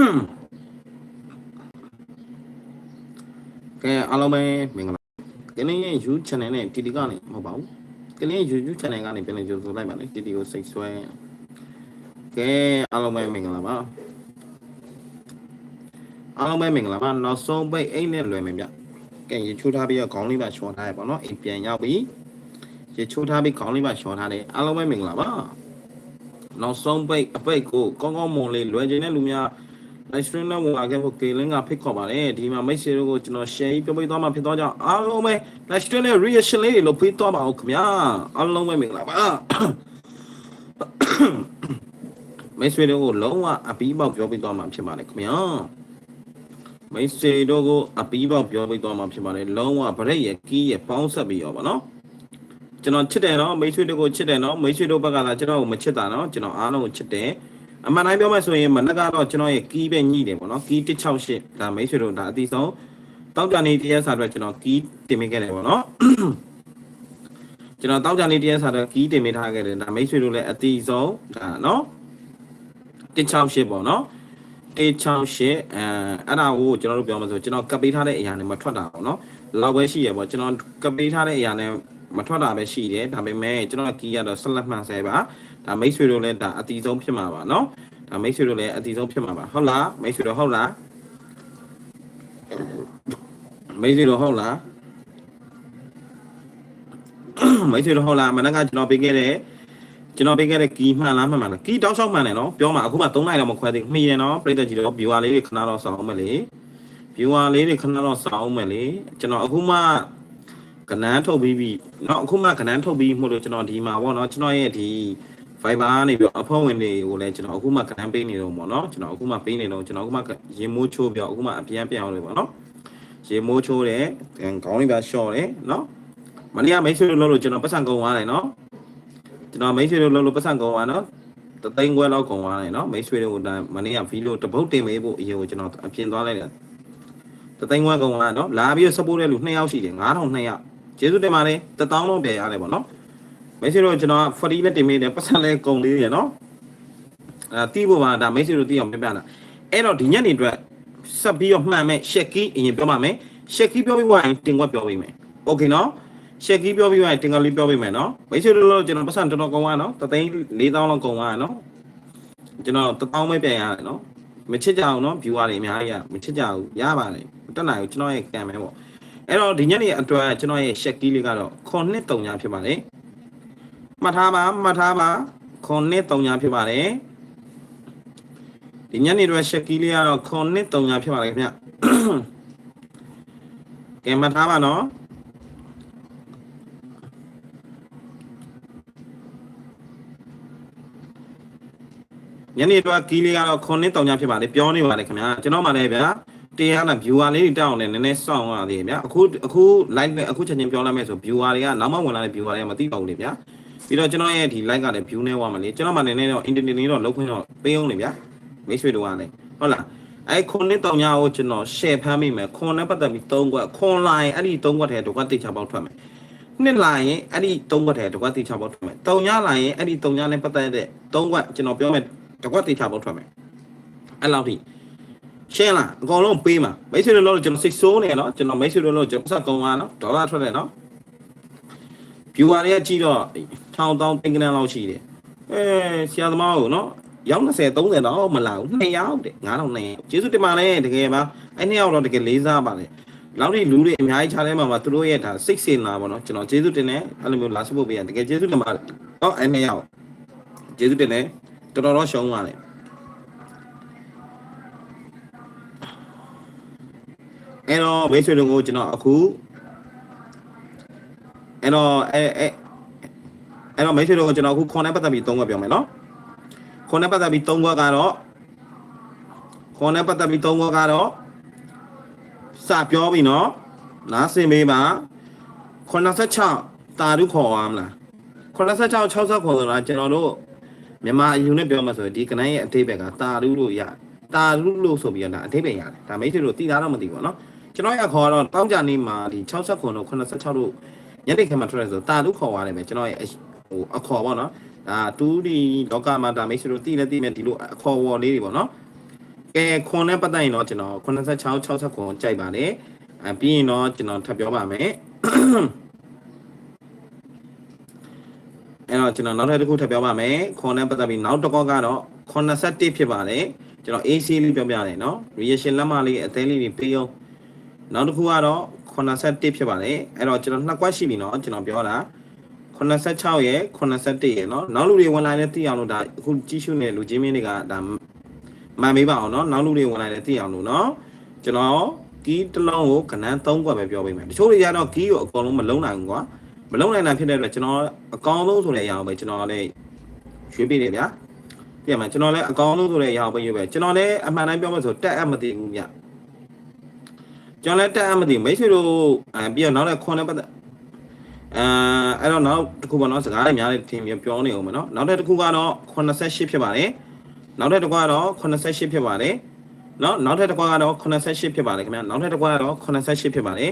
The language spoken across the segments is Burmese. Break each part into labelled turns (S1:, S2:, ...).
S1: ကဲအားလုံးပဲမင်္ဂလာကလေးရဲ့ YouTube channel နဲ့ TT ကနေမဟုတ်ပါဘူးကလေးရဲ့ YouTube channel ကနေပြန်လည်ကြိုဆိုလိုက်ပါလေ TT ကိုစိတ်ဆွဲကဲအားလုံးပဲမင်္ဂလာပါအားလုံးပဲမင်္ဂလာပါနောက်ဆုံးပိတ်အိတ်နဲ့လွယ်မယ်ဗျကဲရေချိုးထားပြီးတော့ခေါင်းလေးပါရှော့ထားရပါတော့အိမ်ပြန်ရောက်ပြီရေချိုးထားပြီးခေါင်းလေးပါရှော့ထားတယ်အားလုံးပဲမင်္ဂလာပါနောက်ဆုံးပိတ်အပိတ်ကိုကောင်းကောင်းမွန်လေးလွယ်ချင်တဲ့လူများ live stream နဲ့ဝင်လာခဲ့ဖို့ K-link ကဖိတ်ခေါ်ပါတယ်ဒီမှာမိတ်ဆွေတို့ကိုကျွန်တော် share ပြပေးသွားမှာဖြစ်တော့ကြောင့်အားလုံးပဲ live stream နဲ့ reaction လေးတွေလုပ်ပေးသွားပါဦးခင်ဗျာအားလုံးပဲမင်္ဂလာပါမိတ်ဆွေတို့ကိုလုံးဝအပီးပေါက်ပြောပေးသွားမှာဖြစ်ပါတယ်ခင်ဗျာမိတ်ဆွေတို့ကိုအပီးပေါက်ပြောပေးသွားမှာဖြစ်ပါတယ်လုံးဝဗရက်ရကီးရပေါင်းဆက်ပြီးရောပါနော်ကျွန်တော်ချစ်တယ်နော်မိတ်ဆွေတို့ကိုချစ်တယ်နော်မိတ်ဆွေတို့ဘက်ကလာကျွန်တော်ကိုမချစ်တာနော်ကျွန်တော်အားလုံးကိုချစ်တယ် အမှန်တိုင်းပြောမယ်ဆိုရင်မနက်ကတော့ကျွန်တော်ရဲ့ကီးပဲညှိတယ်ပေါ့နော်ကီး168ဒါမိတ်ဆွေတို့ဒါအတိဆုံးတောက်ကြနေတရက်စာအတွက်ကျွန်တော်ကီးတင်မိခဲ့တယ်ပေါ့နော်ကျွန်တော်တောက်ကြနေတရက်စာအတွက်ကီးတင်မိထားခဲ့တယ်ဒါမိတ်ဆွေတို့လည်းအတိဆုံးဒါနော်168ပေါ့နော်168အဲအဲ့ဒါကိုကျွန်တော်တို့ပြောမှာဆိုကျွန်တော်ကပ်ပေးထားတဲ့အရာနဲ့မထွက်တာပေါ့နော်လောက်ပဲရှိရပေါ့ကျွန်တော်ကပ်ပေးထားတဲ့အရာနဲ့မထွက်တာပဲရှိတယ်ဒါပေမဲ့ကျွန်တော်ကီးကတော့ဆက်လက်မှန်ဆဲပါ ဒါမိတ်ဆွေတို့လည်းဒါအတီဆုံးဖြစ်မှာပါเนาะဒါမိတ်ဆွေတို့လည်းအတီဆုံးဖြစ်မှာပါဟုတ်လားမိတ်ဆွေတို့ဟုတ်လားမိတ်ဆွေတို့ဟုတ်လားမိတ်ဆွေတို့ဟုတ်လားမနက်ကကျွန်တော်ပေးခဲ့တဲ့ကျွန်တော်ပေးခဲ့တဲ့ကီးမှန်လားမှန်ပါလားကီးတောက်လျှောက်မှန်တယ်နော်ပြောမှာအခုမှ3နိုင်တော့မခွဲသေးဘူးမှီရနော်ပြိတ္တကြီးတော့ viewer လေးတွေခဏတော့စောင်းအောင်မယ်လေ viewer လေးတွေခဏတော့စောင်းအောင်မယ်လေကျွန်တော်အခုမှကနန်းထုတ်ပြီးပြီเนาะအခုမှကနန်းထုတ်ပြီးမှုလို့ကျွန်တော်ဒီမှာပေါ့เนาะကျွန်တော်ရဲ့ဒီ Viber ကနေပြီးတော့အဖွဲ့ဝင်တွေကိုလည်းကျွန်တော်အခုမှကနန်းပေးနေတော့ပေါ့နော်ကျွန်တော်အခုမှပေးနေတော့ကျွန်တော်အခုမှရေမိုးချိုးပြောအခုမှအပြန်ပြန်အောင်လေပေါ့နော်ရေမိုးချိုးတယ်ခေါင်းလေးပါရှော့တယ်နော်မနေ့ကမိတ်ဆွေတို့လို့လို့ကျွန်တော်ပတ်စံကုန်သွားတယ်နော်ကျွန်တော်မိတ်ဆွေတို့လို့လို့ပတ်စံကုန်သွားနော်တသိန်းခွဲလောက်ကုန်သွားတယ်နော်မိတ်ဆွေတို့ကမနေ့ကဗီဒီယိုတပုတ်တင်ပေးဖို့အရင်ကိုကျွန်တော်အပြင်သွားလိုက်တယ်တသိန်းခွဲကုန်သွားနော်လာပြီးတော့ support တဲ့လူ2ယောက်ရှိတယ်9200ကျေးဇူးတင်ပါတယ်1000လုံးပြန်ရတယ်ပေါ့နော် မိတ်ဆွေတို့ကျွန်တော်ဖရီနဲ့တင်မိတယ်ပတ်စံလဲကုန်သေးတယ်နော်အဲတီးဖို့ပါဒါမိတ်ဆွေတို့တီးအောင်ပြပြတာအဲ့တော့ဒီညနေအတွက်ဆက်ပြီးတော့မှန်မဲ့ရှက်ကီးအရင်ပြောပါမယ်ရှက်ကီးပြောပြီးွားရင်တင်ကွက်ပြောပြီးမယ်โอเคနော်ရှက်ကီးပြောပြီးွားရင်တင်ကွက်လေးပြောပြီးမယ်နော်မိတ်ဆွေတို့လို့ကျွန်တော်ပတ်စံတော်တော်ကုန်သွားနော်တသိန်း4000လောက်ကုန်သွားနော်ကျွန်တော်1000ပဲပြန်ရတယ်နော်မချစ်ကြအောင်နော် viewer တွေအများကြီးရမချစ်ကြဘူးရပါတယ်တက်နိုင်ဘူးကျွန်တော်ရဲ့ကံပဲပေါ့အဲ့တော့ဒီညနေအတွက်ကျွန်တော်ရဲ့ရှက်ကီးလေးကတော့ခွန်နှစ်တုံညာဖြစ်ပါတယ် မှတ်ထားပါမှတ်ထားပါခွန်နှစ်3ညာဖြစ်ပါတယ်ဒီညနေတော့ရှက်ကီးလေးကတော့ခွန်နှစ်3ညာဖြစ်ပါလေခင်ဗျကဲမှတ်ထားပါနော်ညနေတော့ကီးလေးကတော့ခွန်နှစ်3ညာဖြစ်ပါလေပြောနေပါလေခင်ဗျာကျွန်တော်မှလည်းဗျာတရားနဲ့ viewer လေးတွေတောင်းတယ်နည်းနည်းစောင့်ရသေးတယ်ဗျာအခုအခု live နဲ့အခုချက်ချင်းပြောလိုက်မယ်ဆို viewer တွေကနောက်မှဝင်လာတဲ့ viewer တွေကမသိပါဘူးလေဗျာ ပြီးတော့ကျွန်တော်ရဲ့ဒီ like ကလည်း view နဲ့ဝါမလေးကျွန်တော်မှနည်းနည်းတော့ internet လေးတော့လောက်ခွင့်တော့ပေးအောင်လေဗျာမိတ်ဆွေတို့ကလည်းဟုတ်လားအဲ့ခွန်နဲ့တောင်ညာကိုကျွန်တော် share ဖမ်းမိမယ်ခွန်နဲ့ပတ်သက်ပြီး3ခွက်ခွန်လာရင်အဲ့ဒီ3ခွက်ထဲဒုက္ခတိချပေါက်ထွက်မယ်နှစ်လာရင်အဲ့ဒီ3ခွက်ထဲဒုက္ခတိချပေါက်ထွက်မယ်တောင်ညာလာရင်အဲ့ဒီတောင်ညာနဲ့ပတ်သက်တဲ့3ခွက်ကျွန်တော်ပြောမယ်ဒုက္ခတိချပေါက်ထွက်မယ်အဲ့လောက်ထိရှင်းလားအကောင်လုံးပေးမှာမိတ်ဆွေတို့လို့ကျွန်တော်စိတ်ဆိုးနေနော်ကျွန်တော်မိတ်ဆွေတို့လို့ကျွန်တော်စက်ကုံသွားနော်ဒေါ်လာထွက်တယ်နော် viewer တွေကကြည့်တော့ထောင်တောင်းတင်ကနန်းလောက်ရှိတယ်အဲဆရာသမားကိုနော်ရောက်20 30တော့မလာဘူး2ယောက်တဲ့9200ကျေးဇူးတင်ပါတယ်တကယ်ပါအဲ့2ယောက်တော့တကယ်လေးစားပါလေလောက်ဒီလူတွေအများကြီးခြားထဲမှာမှာသူတို့ရဲ့ဒါစိတ်စင်လာပါတော့ကျွန်တော်ကျေးဇူးတင်တယ်အဲ့လိုမျိုးလာစဖို့ပေးရတကယ်ကျေးဇူးတင်ပါတယ်ဟောအဲ့2ယောက်ကျေးဇူးတင်တယ်တော်တော်တော့ရှုံးပါလေအဲ့တော့မိတ်ဆွေတို့ကိုကျွန်တော်အခု အဲ့တော့အဲအဲအဲ့တော့မိတ်ဆွေတို့ကိုကျွန်တော်အခုခွန်နဲ့ပတ်သက်ပြီး၃ခွက်ပြောမယ်နော်ခွန်နဲ့ပတ်သက်ပြီး၃ခွက်ကတော့ခွန်နဲ့ပတ်သက်ပြီး၃ခွက်ကတော့စပြောပြီနော်နားစင်ပေးပါ86တာရုခေါ်အောင်မလား86 60ခေါ်ဆိုတာကျွန်တော်တို့မြန်မာအယူနဲ့ပြောမှဆိုရင်ဒီကနန်းရဲ့အသေးဘက်ကတာရုလို့ရတာရုလို့ဆိုပြီးတော့ဒါအသေးပဲရတယ်ဒါမိတ်ဆွေတို့သိသားတော့မသိဘူးပေါ့နော်ကျွန်တော်ရခေါ်တော့တောင်းကြနေမှာဒီ60ခုတို့86တို့ ညနေခင်းမှာထွက်ရဲဆိုတာလူခေါ်သွားတယ်ပဲကျွန်တော်ရဲ့ဟိုအခေါ်ပေါ့နော်ဒါတူးဒီလောကမှာဒါမိတ်ဆွေတို့တည်လဲတည်မယ်ဒီလိုအခေါ်ဝေါ်လေးတွေပေါ့နော်ကဲခွန်နဲ့ပတ်သက်ရင်တော့ကျွန်တော်86 60ခွန်ကြိုက်ပါတယ်အပြီးရင်တော့ကျွန်တော်ထပ်ပြောပါမယ်အဲ့တော့ကျွန်တော်နောက်ထပ်တစ်ခုထပ်ပြောပါမယ်ခွန်နဲ့ပတ်သက်ပြီးနောက်တစ်ခေါက်ကတော့81ဖြစ်ပါတယ်ကျွန်တော် AC လေးပြောပြရတယ်နော် reaction လက်မလေးအသေးလေးတွေပေးအောင် နောက်တစ်ခုကတော့81ဖြစ်ပါတယ်အဲ့တော့ကျွန်တော်နှစ်ကွက်ရှိပြီနော်ကျွန်တော်ပြောတာ86ရဲ့81ရဲ့နော်နောက်လူတွေဝင်လာတဲ့သိအောင်လို့ဒါအခုကြီးရှုနေလူချင်းမင်းတွေကဒါမှန်မေးပါအောင်နော်နောက်လူတွေဝင်လာတဲ့သိအောင်လို့နော်ကျွန်တော်ကီးတစ်လုံးကိုကနန်း3ကွက်ပဲပြောပေးမယ်တချို့တွေကတော့ကီးကိုအကုန်လုံးမလုံးနိုင်ဘူးကွာမလုံးနိုင်တာဖြစ်တဲ့အတွက်ကျွန်တော်အကောင်းဆုံးဆိုတဲ့အရာကိုပဲကျွန်တော်လည်းရွှေ့ပေးတယ်ဗျာပြန်မှာကျွန်တော်လည်းအကောင်းဆုံးဆိုတဲ့အရာကိုပဲရွှေ့ပေးကျွန်တော်လည်းအမှန်တိုင်းပြောမှဆိုတက်အပ်မသိဘူးဗျ ကျွန်တော်လည်းတက်အပ်မသိဘူးမိတ်ဆွေတို့အဲပြီးတော့နောက်လည်းခွန်နဲ့ပတ်သက်အဲအဲ့တော့နောက်တစ်ခုပေါ့နော်စကားတွေများတယ်ထင်ပြပြောနေအောင်မနော်နောက်တစ်ခုကတော့88ဖြစ်ပါတယ်နောက်တစ်ခုကတော့88ဖြစ်ပါတယ်နော်နောက်ထပ်တစ်ခွက်ကတော့88ဖြစ်ပါတယ်ခင်ဗျာနောက်ထပ်တစ်ခွက်ကတော့88ဖြစ်ပါတယ်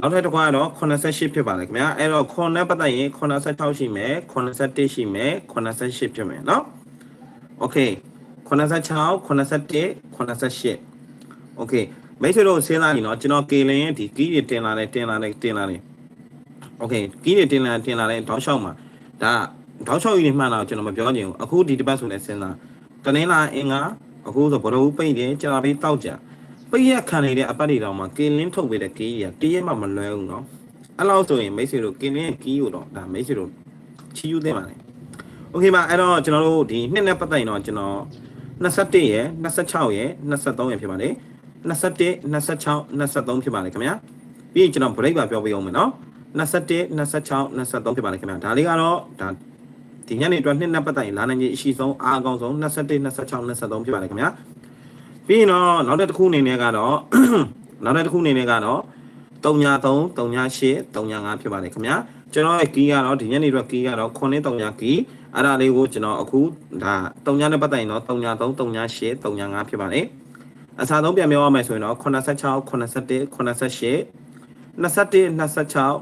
S1: နောက်ထပ်တစ်ခွက်ကတော့88ဖြစ်ပါတယ်ခင်ဗျာအဲ့တော့ခွန်နဲ့ပတ်သက်ရင်86ရှိမယ်81ရှိမယ်88ဖြစ်မယ်နော်โอเค86 81 88โอเค မိတ်ဆွေတို့စဉ်းစားရင်တော့ကျွန်တော်ကေလင်ရဲ့ဒီကီးတွေတင်လာတယ်တင်လာတယ်တင်လာတယ်โอเคကီးတွေတင်လာတင်လာတယ်တောက်လျှောက်မှာဒါတောက်လျှောက်ကြီးနေမှတော့ကျွန်တော်မပြောချင်ဘူးအခုဒီတစ်ပတ်ဆိုလဲစဉ်းစားတနင်္လာအင်္ဂါအခုဆိုဘရဝပိတ်တယ်ကြာပြီးတောက်ကြပိတ်ရခံနေတဲ့အပတ်တွေတောင်မှကင်းလင်းထုတ်ပေးတဲ့ကီးကြီးကတရက်မှမလွဲဘူးเนาะအဲ့လောက်ဆိုရင်မိတ်ဆွေတို့ကင်းလင်းရဲ့ကီးကိုတော့ဒါမိတ်ဆွေတို့ချီးယူသင့်ပါတယ်โอเคပါအဲ့တော့ကျွန်တော်တို့ဒီနှစ်နဲ့ပတ်သက်ရင်တော့ကျွန်တော်21ရယ်26ရယ်23ရယ်ဖြစ်ပါတယ် 21 26 23ဖြစ်ပါတယ်ခင်ဗျာပြီးရင်ကျွန်တော် break ပါပြောပေးအောင်မယ်နော်21 26 23ဖြစ်ပါတယ်ခင်ဗျာဒါလေးကတော့ဒါဒီညနေအတွက်နှစ်နှစ်ပတ်တိုင်လာနိုင်ကြီးအရှိဆုံးအားအကောင်းဆုံး21 26 23ဖြစ်ပါတယ်ခင်ဗျာပြီးရင်တော့နောက်တစ်ခုအနေနဲ့ကတော့နောက်တစ်ခုအနေနဲ့ကတော့393 398 395ဖြစ်ပါတယ်ခင်ဗျာကျွန်တော်ရဲ့ကီးကတော့ဒီညနေအတွက်ကီးကတော့9300ကီးအဲ့ဒါလေးကိုကျွန်တော်အခုဒါ3ညနဲ့ပတ်တိုင်တော့393 398 395ဖြစ်ပါတယ် အစားဆုံးပြန်ပြောရမယ်ဆိုရင်တော့86 81 88 21 26 23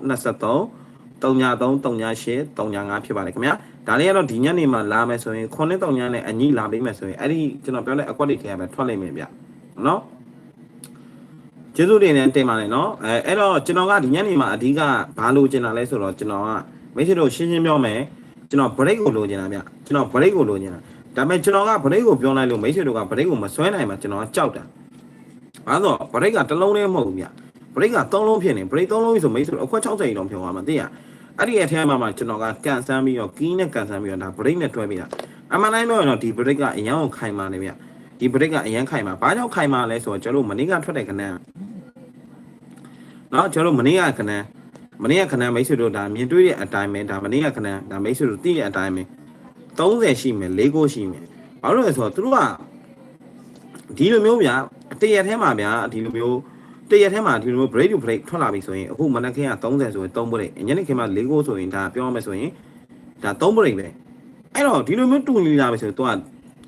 S1: 33 38 35ဖြစ်ပါတယ်ခင်ဗျာဒါလေးကတော့ဒီညနေမှာလာမယ်ဆိုရင်9တောင်ညနဲ့အညီလာပေးမယ်ဆိုရင်အဲ့ဒီကျွန်တော်ပြောတဲ့အကွက်တွေထဲမှာထွက်လိမ့်မယ်ဗျနော်ကျေးဇူးတင်နေတင်ပါလေနော်အဲအဲ့တော့ကျွန်တော်ကဒီညနေမှာအဓိကဘာလို့ကျင်တာလဲဆိုတော့ကျွန်တော်ကမိတ်ဆွေတို့ရှင်းရှင်းပြောမယ်ကျွန်တော် break ကိုလိုချင်တာဗျကျွန်တော် break ကိုလိုချင်တာ ဒါပေမဲ့ကျွန်တော်က break ကိုပြောလိုက်လို့မိတ်ဆွေတို့က break ကိုမဆွဲနိုင်မှာကျွန်တော်ကကြောက်တာဘာလို့ break ကတစ်လုံးလေးမဟုတ်ဘူးဗျ break က3လုံးဖြစ်နေ break 3လုံးဆိုမိတ်ဆွေတို့အခွက်60တောင်ပြောရမှာသိရအဲ့ဒီအထက်မှာမှကျွန်တော်ကကန်ဆန်းပြီးတော့ကီးနဲ့ကန်ဆန်းပြီးတော့ဒါ break နဲ့တွဲပြီးတာအမှန်တိုင်းပြောရင်တော့ဒီ break ကအရန်ကိုခိုင်မာနေဗျဒီ break ကအရန်ခိုင်မာဘာကြောင့်ခိုင်မာလဲဆိုတော့ကျွန်တော်တို့မနေ့ကထွက်တဲ့ကနန်းနော်ကျွန်တော်တို့မနေ့ကကနန်းမနေ့ကကနန်းမိတ်ဆွေတို့ဒါမြင်တွေ့တဲ့အတိုင်းပဲဒါမနေ့ကကနန်းဒါမိတ်ဆွေတို့သိတဲ့အတိုင်းပဲ 30ရှိမယ်၄ကိုရှိမယ်ဘာလို့လဲဆိုတော့သူတို့ကဒီလိုမျိုးဗျာတရက်ထဲမှာဗျာဒီလိုမျိုးတရက်ထဲမှာဒီလိုမျိုး break to break ထွက်လာပြီဆိုရင်အခုမနက်ခင်းက30ဆိုရင်3 break ညနေခင်းမှာ4ကိုဆိုရင်ဒါပြောရမယ်ဆိုရင်ဒါ3 break ပဲအဲ့တော့ဒီလိုမျိုးတူနေလာပြီဆိုရင် तू က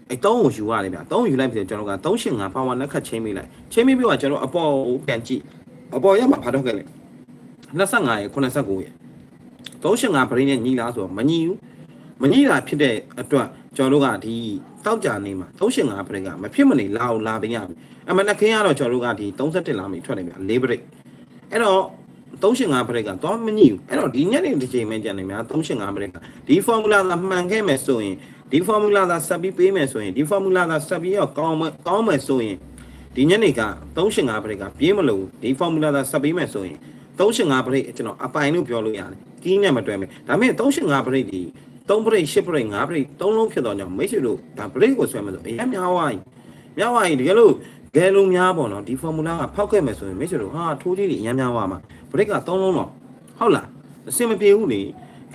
S1: အဲ3ကိုယူရတယ်ဗျာ3ယူလိုက်ပြီဆိုရင်ကျွန်တော်က385 power နဲ့ခတ်ချင်းမိလိုက်ချင်းမိပြီးတော့ကျွန်တော်အပေါ်ကိုပြန်ကြည့်အပေါ်ရမှာဘာတော့ခဲ့လဲ25ရယ်89ရယ်385 break နဲ့ညီလားဆိုတော့မညီဘူး မညီတာဖြစ်တဲ့အတွက်ကျွန်တော်တို့ကဒီတောက်ကြနေမှာ385 break ကမဖြစ်မနေလာအောင်လာပေးရပြီအမှန်တကယ်ကတော့ကျွန်တော်တို့ကဒီ31လာမိထွက်နေပြီ၄ break အဲ့တော့385 break ကတော့မညိဘူးအဲ့တော့ဒီညနေတစ်ချိန်မှကြံနေများ385 break ကဒီ formula သာမှန်ခဲ့မယ်ဆိုရင်ဒီ formula သာဆက်ပြီးပေးမယ်ဆိုရင်ဒီ formula သာဆက်ပြီးတော့ကောင်းမယ်ကောင်းမယ်ဆိုရင်ဒီညနေက385 break ကပြေးမလို့ဒီ formula သာဆက်ပေးမယ်ဆိုရင်385 break ကျွန်တော်အပိုင်လို့ပြောလို့ရတယ်ကီးနဲ့မတွဲမယ်ဒါပေမဲ့385 break ဒီ 3 break 10 break 5 break 3လုံးဖြစ်တော့ကြောင့်မိတ်ဆွေတို့ဒါ break ကိုဆွဲမယ်ဆိုအရင်များဝိုင်းများဝိုင်းတကယ်လို့ဂဲလုံးများပေါ့နော်ဒီ formula ကဖောက်ခဲ့မယ်ဆိုရင်မိတ်ဆွေတို့ဟာထိုးကြီးတွေအများများပါမှာ break က3လုံးတော့ဟုတ်လားအဆင်မပြေဘူးလေ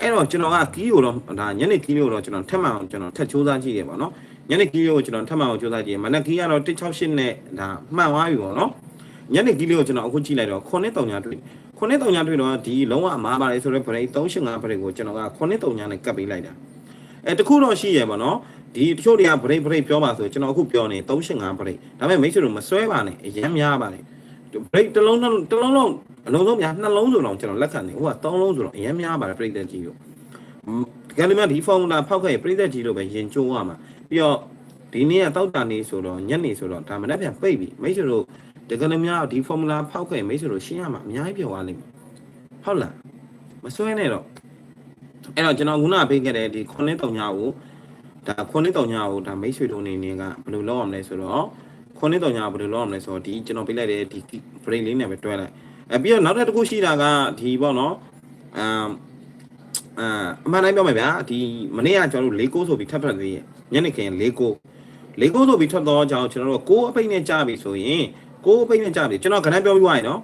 S1: အဲ့တော့ကျွန်တော်ကကီးကိုတော့ဒါညနေကီးကိုတော့ကျွန်တော်ထက်မှန်အောင်ကျွန်တော်ထက်ချိုးစားကြည့်ရပါတော့ညနေကီးကိုကျွန်တော်ထက်မှန်အောင်ချိုးစားကြည့်ရမနက်ကီးကတော့168နဲ့ဒါမှန်သွားပြီပေါ့နော်ညနေကီးလေးကိုကျွန်တော်အခုကြည့်လိုက်တော့9တောင်ညာတွေ့ 9တောင်ညာတွေ့တော့ဒီလုံးဝအမားပါလေဆိုတော့ break 385 break ကိုကျွန်တော်က9တောင်ညာနဲ့ကပ်ပေးလိုက်တာအဲတခုတော့ရှိရပါတော့ဒီတချို့တွေက break break ပြောပါဆိုကျွန်တော်အခုပြောနေ385 break ဒါပေမဲ့မိတ်ဆွေတို့မစွဲပါနဲ့အရင်များပါလေ break တစ်လုံးတစ်လုံးလုံးအလုံးလုံးများနှလုံးဆိုတော့ကျွန်တော်လက်ခံနေဟိုက3လုံးဆိုတော့အရင်များပါတယ် break တဲ့ကြီးကိုကယ်လီမဒီ formula ဖောက်ခဲ့ပြိသက်ကြီးလို့ပဲရင်ကျိုးရမှာပြီးတော့ဒီနေ့ကတောက်တာနေဆိုတော့ညနေဆိုတော့ဒါမနေ့ပြန်ပိတ်ပြီမိတ်ဆွေတို့ တကယ်လို့များဒီ formula ဖောက်ခဲ့မိတ်ဆွေတို့ရှင်းရမှာအများကြီးပြောသွားလိမ့်မယ်ဟုတ်လားမစွဲနဲ့တော့အဲ့တော့ကျွန်တော်ခုနကပေးခဲ့တဲ့ဒီ9တုံညာကိုဒါ9တုံညာကိုဒါမိတ်ဆွေတို့အနေနဲ့ကဘယ်လိုလုပ်အောင်လဲဆိုတော့9တုံညာဘယ်လိုလုပ်အောင်လဲဆိုတော့ဒီကျွန်တော်ပေးလိုက်တဲ့ဒီ break လေးနဲ့ပဲတွဲလိုက်အဲပြီးတော့နောက်ထပ်တစ်ခုရှိတာကဒီပေါ့နော်အမ်အာအမှန်တိုင်းပြောမယ်ဗျာဒီမနေ့ကကျွန်တော်တို့၄ကိုဆိုပြီးထပ်ထွက်သေးရဲ့ညနေခင်း၄ကို၄ကိုဆိုပြီးထွက်တော့ကြောင်ကျွန်တော်တို့ကိုအပိတ်နဲ့ကြာပြီဆိုရင် ကိုအပိတ်နဲ့ကြာပြီကျွန်တော်ခဏပြောပြီးွားရင်နော်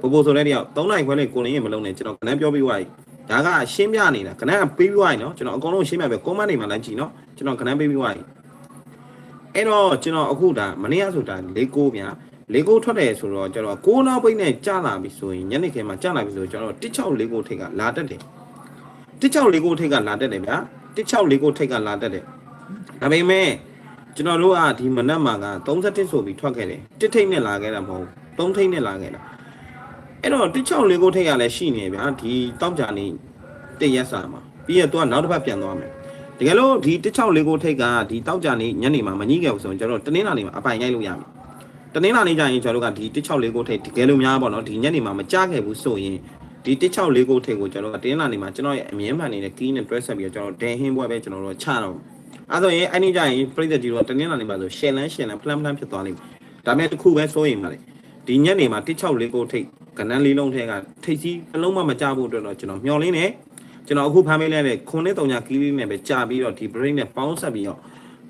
S1: ပို့ပို့ဆိုတဲ့တယောက်၃နိုင်ခွဲလေးကိုလင်းရင်မလုံးနဲ့ကျွန်တော်ခဏပြောပြီးွားရင်ဒါကရှင်းပြနေတာခဏကပေးပြီးွားရင်နော်ကျွန်တော်အကုန်လုံးရှင်းပြပဲကွန်မန့်နေမှာလိုက်ကြည့်နော်ကျွန်တော်ခဏပေးပြီးွားရင်အဲ့တော့ကျွန်တော်အခုဒါမနေ့ကဆိုတာ၄ကိုဗျာ၄ကိုထွက်တယ်ဆိုတော့ကျွန်တော်ကိုနောက်ပိတ်နဲ့ကြာလာပြီဆိုရင်ညနေခင်းမှာကြာလာပြီဆိုတော့ကျွန်တော်164ကိုထိတ်ကလာတက်တယ်164ကိုထိတ်ကလာတက်တယ်ဗျာ164ကိုထိတ်ကလာတက်တယ်ဒါပေမဲ့ ကျွန်တော်တို့ကဒီမနက်မှာက31ဆိုပြီးထွက်ခဲ့တယ်တစ်ထိတ်နဲ့လာခဲ့တာမဟုတ်ဘူး3ထိတ်နဲ့လာခဲ့တာအဲ့တော့164ကိုထိတ်ကလည်းရှိနေဗျာဒီတောက်ကြနေတရက်စာမှာပြီးရတော့နောက်တစ်ပတ်ပြန်သွားမယ်တကယ်လို့ဒီ164ကိုထိတ်ကဒီတောက်ကြနေညနေမှာမကြီးခဲ့ဘူးဆိုရင်ကျွန်တော်တို့တနင်္လာနေ့မှာအပိုင်ရိုက်လို့ရမယ်တနင်္လာနေ့ကျရင်ကျွန်တော်တို့ကဒီ164ကိုထိတ်တကယ်လို့များပေါ့နော်ဒီညနေမှာမကြခဲ့ဘူးဆိုရင်ဒီ164ကိုထိတ်ကိုကျွန်တော်ကတင်းလာနေမှာကျွန်တော်ရဲ့အမြင်မှန်နေတဲ့ကီးနဲ့တွဲဆက်ပြီးတော့ကျွန်တော်ဒန်ဟင်းဘွဲပဲကျွန်တော်တို့ချတော့ အဲဆိုရင်အဲ့ဒီကြရင်ပြိသက်ကြီးတော့တင်းလာနေမှာဆိုရှယ်လန်းရှယ်လန်းဖလန်ဖလန်ဖြစ်သွားလိမ့်မယ်ဒါပေမဲ့တစ်ခုပဲစိုးရင်ပါလေဒီညက်နေမှာ164ကိုထိတ်ကနန်းလေးလုံးထဲကထိတ်ကြီးအလုံးမမကြဖို့အတွက်တော့ကျွန်တော်မျှော်လင်းနေကျွန်တော်အခုဖမ်းပေးလိုက်တဲ့ခုနှစ်တုံညာကီးလေးနဲ့ပဲကြာပြီးတော့ဒီ brain နဲ့ပေါင်းဆက်ပြီးတော့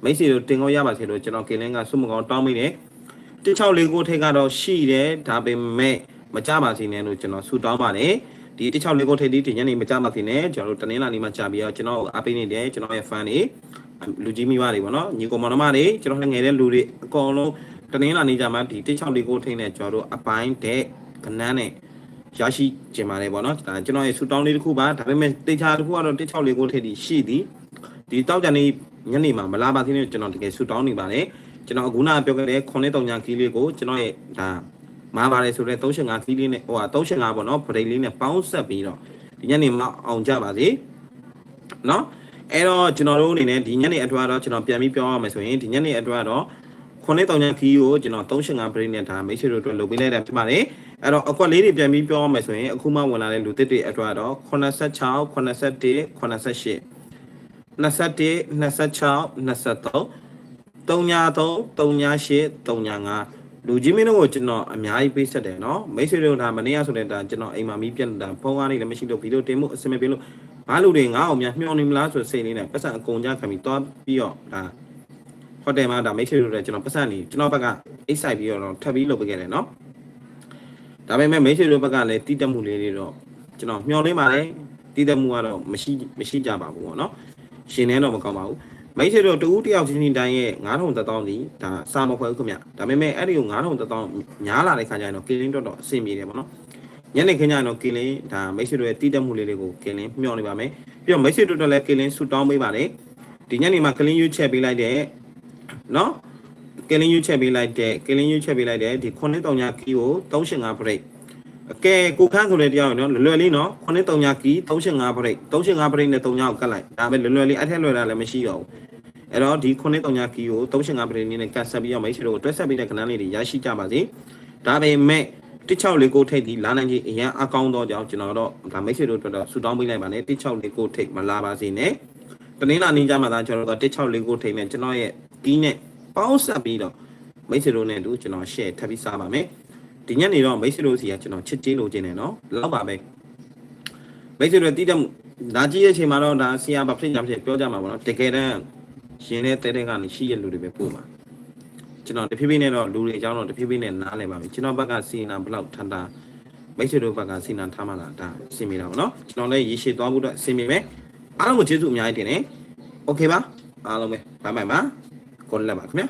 S1: မိတ်ဆွေတို့တင်ကောရပါစေလို့ကျွန်တော်ကင်လင်းကစုမကောင်းတောင်းမိတယ်164ကိုထိတ်ကတော့ရှိတယ်ဒါပေမဲ့မကြပါစေနဲ့လို့ကျွန်တော်ဆုတောင်းပါတယ်ဒီ164ကိုထိပ်တီးတင်ညနေမကြမသိနဲ့ကျွန်တော်တို့တနင်္လာနေ့မှာကြာပြီးတော့ကျွန်တော်အားပေးနေတယ်ကျွန်တော်ရဲ့ fan တွေ လူကြီးမိဘတွေပေါ့နော်ညီကောင်မောင်နှမတွေကျွန်တော်ငယ်တဲ့လူတွေအကုန်လုံးတနင်္လာနေ့ကြာမှဒီ164ကိုထိပ်နဲ့ကျွန်တော်တို့အပိုင်းတဲ့ကနန်းနဲ့ရရှိကျင်ပါတယ်ပေါ့နော်ဒါကျွန်တော်ရဲ့ဆူတောင်းလေးတစ်ခုပါဒါပေမဲ့တေချာတစ်ခုကတော့164ကိုထိပ်တီရှိသည်ဒီတောက်ကြနေညနေမှာမလာပါသေးနဲ့ကျွန်တော်တကယ်ဆူတောင်းနေပါတယ်ကျွန်တော်အခုနပြောခဲ့တဲ့9တောင်ညာကီးလေးကိုကျွန်တော်ရဲ့ဒါမားပါတယ်ဆိုတော့35ကီးလေးနဲ့ဟိုဟာ35ပေါ့နော်ဗရိတ်လေးနဲ့ပေါင်းဆက်ပြီးတော့ဒီညနေမှာအောင်ကြပါစေနော် အဲ့တော့ကျွန်တော်တို့အနေနဲ့ဒီညနေအတွက်တော့ကျွန်တော်ပြန်ပြီးပြောရမယ်ဆိုရင်ဒီညနေအတွက်တော့ခုနှစ်တောင်ညခီးကိုကျွန်တော်35ဗရိတ်နဲ့ဒါမိတ်ဆွေတို့အတွက်လုပ်ပေးလိုက်တာဖြစ်ပါတယ်အဲ့တော့အကွက်လေးတွေပြန်ပြီးပြောရမယ်ဆိုရင်အခုမှဝင်လာတဲ့လူသစ်တွေအတွက်တော့86 81 88 21 26 23 33 38 35လူကြီးမင်းတို့ကိုကျွန်တော်အများကြီးပေးဆက်တယ်နော်မိတ်ဆွေတို့ဒါမနေ့ကဆိုတဲ့ဒါကျွန်တော်အိမ်မှာမီးပြတ်တာဖုန်းကားလေးလည်းမရှိလို့ဗီဒီယိုတင်မှုအဆင်မပြေလို့ ဘာလူတွေငါ့အောင်များမျှော်နေမလားဆိုစိတ်လေးနဲ့ပတ်စံအကုန်ကြခံပြီးသွားပြီးတော့ဒါဟိုတယ်မှာဒါမိတ်ဆွေတို့လည်းကျွန်တော်ပတ်စံနေကျွန်တော်ဘက်ကအိတ်ဆိုင်ပြီးတော့ထပ်ပြီးလုပ်ပေးခဲ့တယ်နော်ဒါပေမဲ့မိတ်ဆွေတို့ဘက်ကလည်းတီးတက်မှုလေးတွေတော့ကျွန်တော်မျှော်လင့်ပါတယ်တီးတက်မှုကတော့မရှိမရှိကြပါဘူးပေါ့နော်ရှင်နေတော့မကောင်းပါဘူးမိတ်ဆွေတို့တူတယောက်ချင်းချင်းတိုင်းရဲ့9000တက်တောင်းစီဒါစာမခွဲဘူးခင်ဗျဒါပေမဲ့အဲ့ဒီကို9000တက်တောင်းညားလာတဲ့ခါကျရင်တော့ကင်းလင်းတော့တော့အဆင်ပြေတယ်ပေါ့နော် ညနေခင်းကျရင်တော့ကင်းလင်းဒါမိတ်ဆွေတို့ရဲ့တီးတက်မှုလေးတွေကိုကင်းလင်းမျှော်နေပါမယ်ပြီးတော့မိတ်ဆွေတို့တော့လည်းကင်းလင်းဆူတောင်းပေးပါတယ်ဒီညနေမှာကင်းလင်းယူချက်ပေးလိုက်တဲ့နော်ကင်းလင်းယူချက်ပေးလိုက်တဲ့ကင်းလင်းယူချက်ပေးလိုက်တဲ့ဒီ9တောင်ညာကီကို385 break အကဲကိုခန်းဆိုတဲ့တရားနော်လွယ်လွယ်လေးနော်9တောင်ညာကီ385 break 385 break နဲ့3ညောက်ကတ်လိုက်ဒါပဲလွယ်လွယ်လေးအဲ့ထက်လွယ်တာလည်းမရှိတော့ဘူးအဲ့တော့ဒီခုနှစ်တောင်ညာကီကို35ပရိနေနဲ့ကတ်ဆက်ပြီးတော့မိတ်ဆွေတို့ကိုတွဲဆက်ပြီးတဲ့ခဏလေးတွေရရှိကြပါစေဒါပေမဲ့ 164ကိုထိတ်ဒီလာနိုင်ကြီးအရင်အကောင်းတော့ကြောင်းကျွန်တော်တော့ဒါမိတ်ဆွေတို့အတွက်တော့ဆူတောင်းပေးလိုက်ပါနဲ့164ကိုထိတ်မလာပါစေနဲ့တနင်္လာနေ့ကျမှသာကျွန်တော်တို့164ကိုထိတ်နဲ့ကျွန်တော်ရဲ့ကီးနဲ့ပေါင်းဆက်ပြီးတော့မိတ်ဆွေတို့နဲ့တူကျွန်တော် share ထပ်ပြီးစားပါမယ်ဒီညနေတော့မိတ်ဆွေတို့စီကကျွန်တော်ချစ်ချင်းလိုချင်တယ်နော်လောက်ပါပဲမိတ်ဆွေတို့တည်တဲ့ဒါကြည့်ရဲ့အချိန်မှာတော့ဒါဆရာဘာဖြစ်ညာဖြစ်ပြောကြမှာပေါ့နော်တကယ်တမ်းရှင်တဲ့တဲတဲ့ကနေရှိရလူတွေပဲပို့မှာ ကျွန်တော်တဖြည်းဖြည်းနဲ့တော့လူတွေအကြောင်းတော့တဖြည်းဖြည်းနဲ့နားလည်ပါပြီကျွန်တော်ဘက်ကစီနာဘလောက်ထန်တာမိတ်ဆွေတို့ဘက်ကစီနာထားမှလာဒါစင်မိတာပေါ့နော်ကျွန်တော်လည်းရေရှည်သွားဖို့အတွက်စင်မိမယ်အားလုံးကိုကျေးဇူးအများကြီးတင်တယ်โอเคပါအားလုံးပဲဘိုင်ဘိုင်ပါကိုလည်းပါခင်ဗျာ